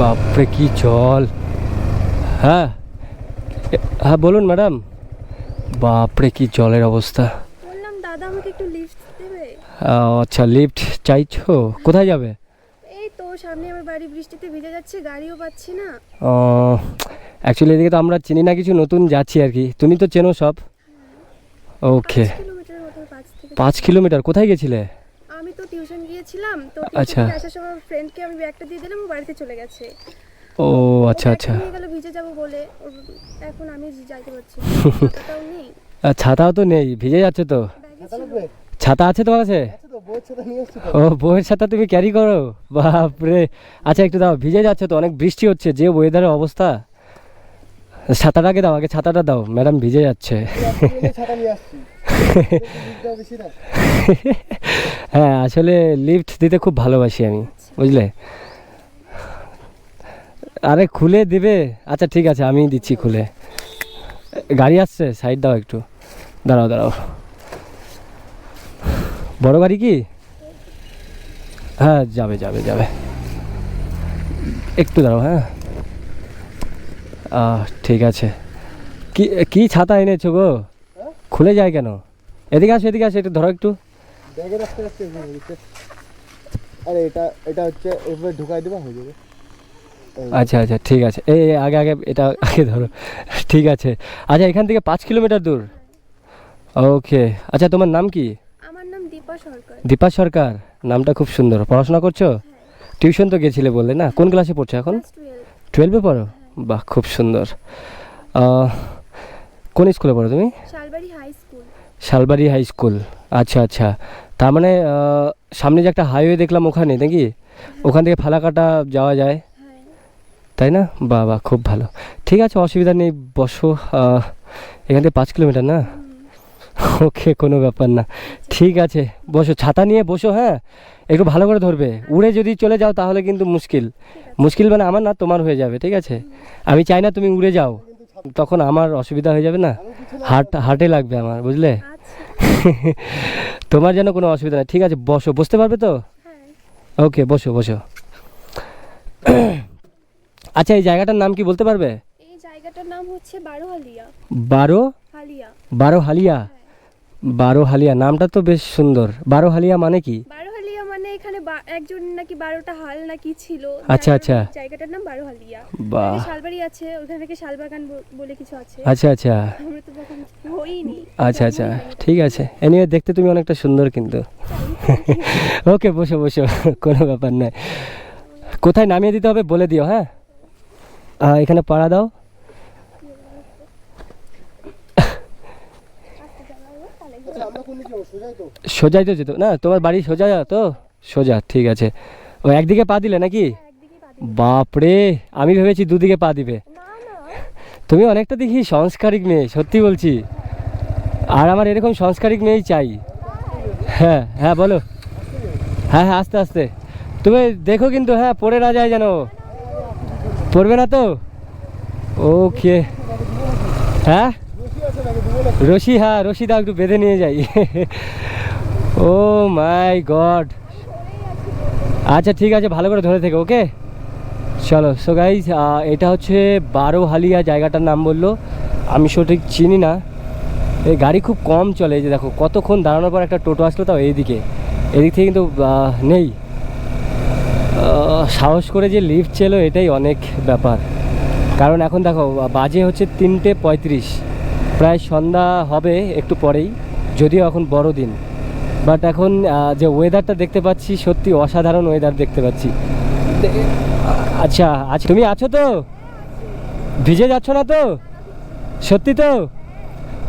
বাপরে কি জল। হ্যাঁ? হ্যাঁ বলুন ম্যাডাম। বাপরে কি জলের অবস্থা। বললাম দাদা আমাকে একটু লিফট দেবে? আচ্ছা লিফট চাইছো? কোথায় যাবে? এই তো সামনে আমার বাড়ি বৃষ্টিতে ভিজে যাচ্ছে গাড়িও পাচ্ছি না। অ্যাকচুয়ালি এদিকে তো আমরা চিনি না কিছু নতুন যাচ্ছি আর কি। তুমি তো চেনো সব। ওকে পাঁচ কিলোমিটার মতো পাঁচ কিলোমিটার? কোথায় গেছিলে? টিউশন গিয়েছিলাম তো আচ্ছা। আসার সময় ফ্রেন্ডকে আমি ব্যাগটা দিয়ে দিলাম ও বাড়িতে চলে গেছে। ও আচ্ছা আচ্ছা। নিয়ে গেল ভিজে যাব বলে। এখন আমি যাইতে পারছি। নেই। ছাতাও তো নেই ভিজে যাচ্ছে তো। ছাতা আছে তোমার কাছে? ও বইয়ের ছাতা তুমি ক্যারি করো? বাপরে। আচ্ছা একটু দাও ভিজে যাচ্ছে তো অনেক বৃষ্টি হচ্ছে যে ওয়েদারের অবস্থা। ছাতাটাকে দাও আগে ছাতাটা দাও ম্যাডাম ভিজে যাচ্ছে। হ্যাঁ আসলে লিফট দিতে খুব ভালোবাসি আমি, বুঝলে? আরে খুলে দিবে? আচ্ছা ঠিক আছে আমি দিচ্ছি খুলে। গাড়ি আসছে সাইড দাও একটু। দাঁড়াও দাঁড়াও। বড় গাড়ি কি? হ্যাঁ যাবে যাবে যাবে। একটু দাঁড়াও হ্যাঁ। ঠিক আছে। কি কি ছাতা এনেছো গো? খুলে যায় কেন? এদিকে আসো এদিকে আসো একটু ধরো একটু। ব্যাগে রাখতে রাখতে আরে এটা এটা হচ্ছে এভাবে ঢুকাই দেবা হয়ে যাবে। আচ্ছা আচ্ছা ঠিক আছে। এই এই, আগে আগে এটা আগে ধরো। ঠিক আছে। আচ্ছা এখান থেকে পাঁচ কিলোমিটার দূর। ওকে। আচ্ছা তোমার নাম কি? আমার নাম দীপা সরকার। দীপা সরকার। নামটা খুব সুন্দর। পড়াশোনা করছ? টিউশন তো গেছিলে বললে না? কোন ক্লাসে পড়ছো এখন? টুয়েলভে পড়ো? বাহ খুব সুন্দর। কোন স্কুলে পড়ো তুমি? Shalbari high school. আচ্ছা আচ্ছা। তার মানে সামনে যে একটা হাইওয়ে দেখলাম ওখানে, নাকি? ওখান থেকে ফালাকাটা যাওয়া যায়। তাই না? বাহ খুব ভালো। ঠিক আছে, অসুবিধা নেই, বসো। এখান থেকে পাঁচ কিলোমিটার না? ওকে, কোনো ব্যাপার না। ঠিক আছে, বসো। ছাতা নিয়ে বসো হ্যাঁ? একটু ভালো করে ধরবে। উড়ে যদি চলে যাও, তাহলে কিন্তু মুশকিল। মুশকিল মানে আমার না, তোমার হয়ে যাবে, ঠিক আছে? আমি চাই না তুমি উড়ে যাও। তখন আমার অসুবিধা হয়ে যাবে না। হার্ট হার্টে লাগবে আমার বুঝলে? তোমার যেন কোনো অসুবিধা নেই ঠিক আছে? বসো বসতে পারবে তো? হ্যাঁ। ওকে বসো বসো। আচ্ছা এই জায়গাটার নাম কি বলতে পারবে? এই জায়গাটার নাম হচ্ছে বারোহালিয়া। বারো? হালিয়া বারো হালিয়া বারো হালিয়া নামটা তো বেশ সুন্দর। বারো হালিয়া মানে কি? বারোহালিয়া মানে এখানে বা- একজন নাকি বারোটা হাল নাকি ছিল। আচ্ছা, আচ্ছা। জায়গাটার নাম বারোহালিয়া। বাহ। এখানে শালবাড়ি আছে ওখানে থেকে শালবাগান বলে কিছু আছে। আচ্ছা আচ্ছা। আমরা তো তখন হইনি। আচ্ছা আচ্ছা। ঠিক আছে। এনিওয়ে দেখতে তুমি অনেকটা সুন্দর কিন্তু। ওকে বসো বসো। কোনো ব্যাপার নয়। কোথায় নামিয়ে দিতে হবে বলে দিও হ্যাঁ? এখানে পাড়া দাও। আচ্ছা যাব? সোজাই তো। সোজাই তো যেত। না তোমার বাড়ি সোজা তো? সোজা ঠিক আছে। ও একদিকে পা দিলে নাকি? বাপরে আমি ভেবেছি দুদিকে পা দিবে। তুমি অনেকটা দেখি সংস্কারিক মেয়ে সত্যি বলছি। আর আমার এরকম সংস্কারিক মেয়েই চাই। হ্যাঁ হ্যাঁ বলো। হ্যাঁ হ্যাঁ আস্তে আস্তে। তুমি দেখো কিন্তু হ্যাঁ পড়ে না যায় যেন। পড়বে না তো? ওকে। হ্যাঁ? রশি হ্যাঁ রশি দাও একটু বেঁধে নিয়ে যাই। ও মাই গড। আচ্ছা ঠিক আছে, ভালো করে ধরে থেকে, ওকে? চলো সো গাইজ এটা হচ্ছে বারো হালিয়া জায়গাটার নাম বলল। আমি সঠিক চিনি না। এই গাড়ি খুব কম চলে যে দেখো, কতক্ষণ দাঁড়ানোর পর একটা টোটো আসলো তাও এইদিকে। এদিক থেকে কিন্তু নেই। সাহস করে যে লিফট ছিল এটাই অনেক ব্যাপার। কারণ এখন দেখো, বাজে হচ্ছে তিনটে পঁয়ত্রিশ। প্রায় সন্ধ্যা হবে একটু পরেই, যদিও এখন বড়দিন। বাট এখন যে ওয়েদারটা দেখতে পাচ্ছি, সত্যি অসাধারণ ওয়েদার দেখতে পাচ্ছি। আচ্ছা আচ্ছা তুমি আছো তো? ভিজে যাচ্ছ না তো? সত্যি তো?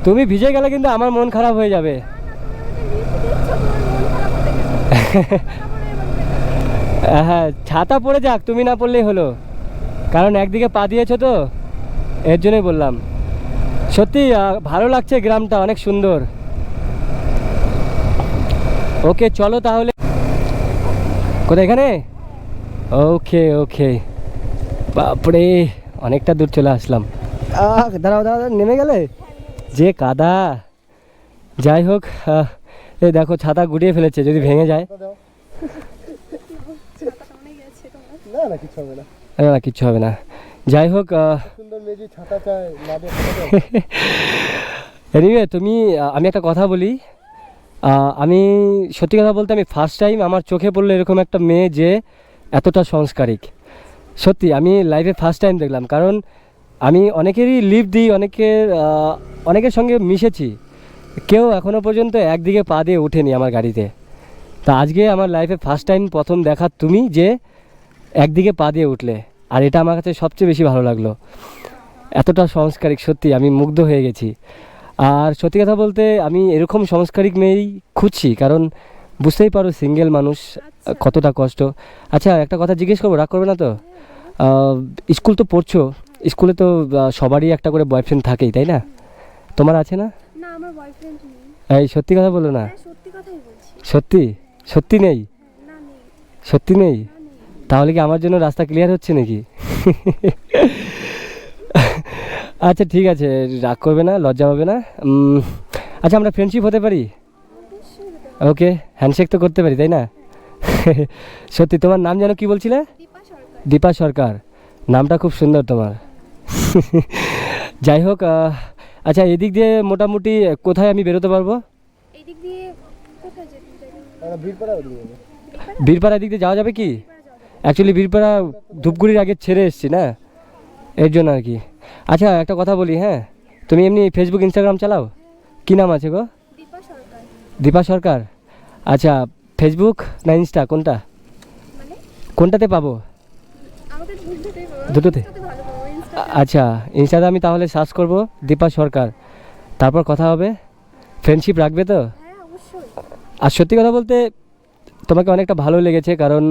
তুমি ভিজে গেলে কিন্তু আমার মন খারাপ হয়ে যাবে। হ্যাঁ ছাতা পড়ে যাক, তুমি না পড়লেই হলো। কারণ একদিকে পা দিয়েছ তো? এর জন্যই বললাম। সত্যি ভালো লাগছে গ্রামটা, অনেক সুন্দর। ওকে চলো তাহলে। কোথায় এখানে? ওকে ওকে। বাপরে অনেকটা দূর চলে আসলাম। দাঁড়াও দাঁড়াও নেমে গেলে? যে কাদা। যাই হোক এই দেখো ছাতা গুটিয়ে ফেলেছে যদি ভেঙে যায়। না না কিছু কিচ্ছু হবে না। যাই হোক। এনিওয়ে তুমি আমি একটা কথা বলি। আমি সত্যি কথা বলতে আমি ফার্স্ট টাইম আমার চোখে পড়ল এরকম একটা মেয়ে যে এতটা সংস্কারিক। সত্যি, আমি লাইফে ফার্স্ট টাইম দেখলাম, কারণ আমি অনেকেরই লিভ দিই, অনেকের অনেকের সঙ্গে মিশেছি। কেউ এখনও পর্যন্ত একদিকে পা দিয়ে ওঠেনি আমার গাড়িতে। তা আজকে আমার লাইফে ফার্স্ট টাইম প্রথম দেখা তুমি যে একদিকে পা দিয়ে উঠলে, আর এটা আমার কাছে সবচেয়ে বেশি ভালো লাগল। এতটা সংস্কারিক, সত্যি আমি মুগ্ধ হয়ে গেছি। আর সত্যি কথা বলতে আমি এরকম সংস্কারিক মেয়েই খুঁজছি কারণ বুঝতেই পারো সিঙ্গেল মানুষ আচ্ছা। কতটা কষ্ট। আচ্ছা একটা কথা জিজ্ঞেস করব রাগ করবে না তো? স্কুল তো পড়ছো স্কুলে তো সবারই একটা করে বয়ফ্রেন্ড থাকেই তাই না? তোমার আছে না? এই সত্যি কথা বলো না। হ্যাঁ সত্যি সত্যি? নেই? সত্যি নেই? তাহলে কি আমার জন্য রাস্তা ক্লিয়ার হচ্ছে নাকি? আচ্ছা ঠিক আছে রাগ করবে না লজ্জা হবে না। আচ্ছা আমরা ফ্রেন্ডশিপ হতে পারি। ওকে হ্যান্ডশেক তো করতে পারি তাই না? সত্যি তোমার নাম যেন কি বলছিলে? দীপা সরকার। নামটা খুব সুন্দর তোমার। যাই হোক আচ্ছা এদিক দিয়ে মোটামুটি কোথায় আমি বেরোতে পারব। বীরপাড়া এদিক দিয়ে যাওয়া যাবে কি? অ্যাকচুয়ালি বীরপাড়া ধূপগুড়ির আগে ছেড়ে এসছি না? এর জন্য আর কি। আচ্ছা একটা কথা বলি হ্যাঁ? তুমি এমনি ফেসবুক ইনস্টাগ্রাম চালাও? কী নাম আছে গো? দীপা সরকার। আচ্ছা ফেসবুক না ইনস্টা কোনটা? মানে? কোনটাতে পাবো? দুটোতে? আচ্ছা ইনস্টাতে আমি তাহলে সার্চ করব দীপা সরকার। তারপর কথা হবে। ফ্রেন্ডশিপ রাখবে তো? হ্যাঁ আর সত্যি কথা বলতে তোমাকে অনেকটা ভালো লেগেছে কারণ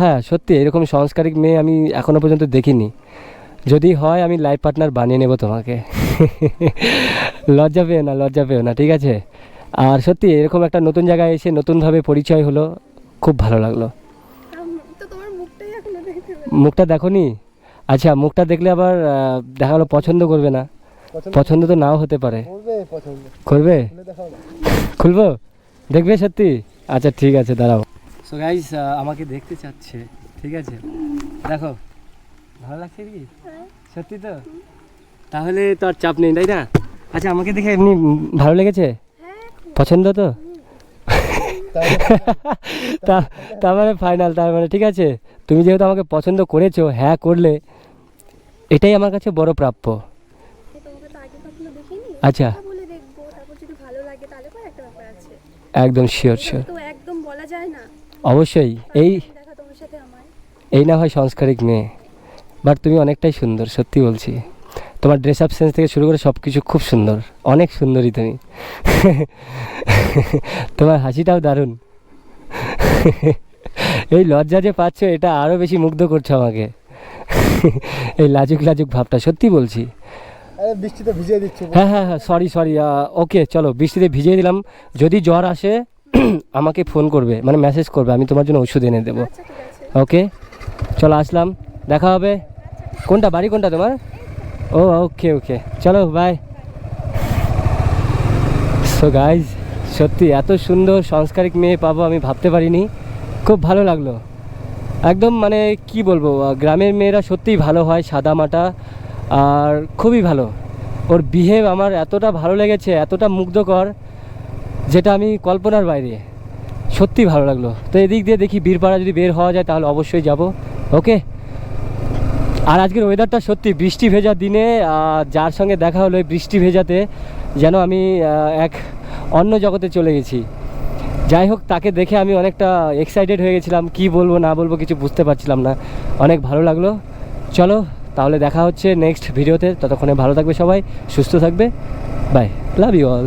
হ্যাঁ সত্যি এরকম সংস্কারিক মেয়ে আমি এখনও পর্যন্ত দেখিনি। যদি হয় আমি লাইফ পার্টনার বানিয়ে নেব তোমাকে। লজ্জা পেও না লজ্জা পেও না ঠিক আছে? আর সত্যি এরকম একটা নতুন জায়গায় এসে নতুনভাবে পরিচয় হলো খুব ভালো লাগল। মুখটা দেখো দেখোনি? আচ্ছা মুখটা দেখলে আবার দেখা গেলো পছন্দ করবে না। পছন্দ? তো নাও হতে পারে। করবে পছন্দ। করবে? খুলে দেখাও না। খুলবো? দেখবে সত্যি? আচ্ছা ঠিক আছে দাঁড়াও। সো গাইস আমাকে দেখতে চাচ্ছে ঠিক আছে? দেখো ভালো লাগছে কি হ্যাঁ। সত্যি তো? তাহলে তো আর চাপ নেই তাই না? আচ্ছা আমাকে দেখে এমনি ভালো লেগেছে? হ্যাঁ পছন্দ তো? তা তার মানে ফাইনাল তার মানে ঠিক আছে? তুমি যেহেতু আমাকে পছন্দ করেছ হ্যাঁ করলে এটাই আমার কাছে বড় প্রাপ্য। দেখিনি? আচ্ছা। একদম শিওর শিওর একদম বলা যায় না। অবশ্যই এই এই না হয় সংস্কারিক মেয়ে। বাট তুমি অনেকটাই সুন্দর সত্যি বলছি। তোমার ড্রেস আপ সেন্স থেকে শুরু করে সব কিছু খুব সুন্দর অনেক সুন্দরী তুমি। তোমার হাসিটাও দারুণ। এই লজ্জা যে পাচ্ছ এটা আরও বেশি মুগ্ধ করছ আমাকে। এই লাজুক লাজুক ভাবটা সত্যি বলছি। বৃষ্টিতে ভিজিয়ে দিচ্ছি। হ্যাঁ হ্যাঁ হ্যাঁ সরি সরি ওকে চলো বৃষ্টিতে ভিজিয়ে দিলাম। যদি জ্বর আসে আমাকে ফোন করবে মানে মেসেজ করবে আমি তোমার জন্য ওষুধ এনে দেবো। আচ্ছা ঠিক আছে। ওকে চলো আসলাম। দেখা হবে। কোনটা, বাড়ি কোনটা তোমার? ও, ওকে ওকে। চলো বাই সো গাইজ সত্যি এত সুন্দর সংস্কারিক মেয়ে পাবো আমি ভাবতে পারিনি। খুব ভালো লাগল। একদম মানে কি বলব গ্রামের মেয়েরা সত্যিই ভালো হয়, সাদা মাটা, আর খুবই ভালো। ওর বিহেভ আমার এতটা ভালো লেগেছে, এতটা মুগ্ধকর, যেটা আমি কল্পনার বাইরে। সত্যি ভালো লাগল। তো এদিক দিয়ে দেখি বীরপাড়া যদি বের হওয়া যায়, তাহলে অবশ্যই যাব। ওকে আর আজকের ওয়েদারটা সত্যি বৃষ্টি ভেজা দিনে যার সঙ্গে দেখা হলো বৃষ্টি ভেজাতে, যেন আমি এক অন্য জগতে চলে গেছি। যাই হোক, তাকে দেখে আমি অনেকটা এক্সাইটেড হয়ে গেছিলাম। কি বলব, না বলব কিছু বুঝতে পারছিলাম না। অনেক ভালো লাগল। চলো, তাহলে দেখা হচ্ছে নেক্সট ভিডিওতে ততক্ষণে ভালো থাকবে সবাই, সুস্থ থাকবে। By love you all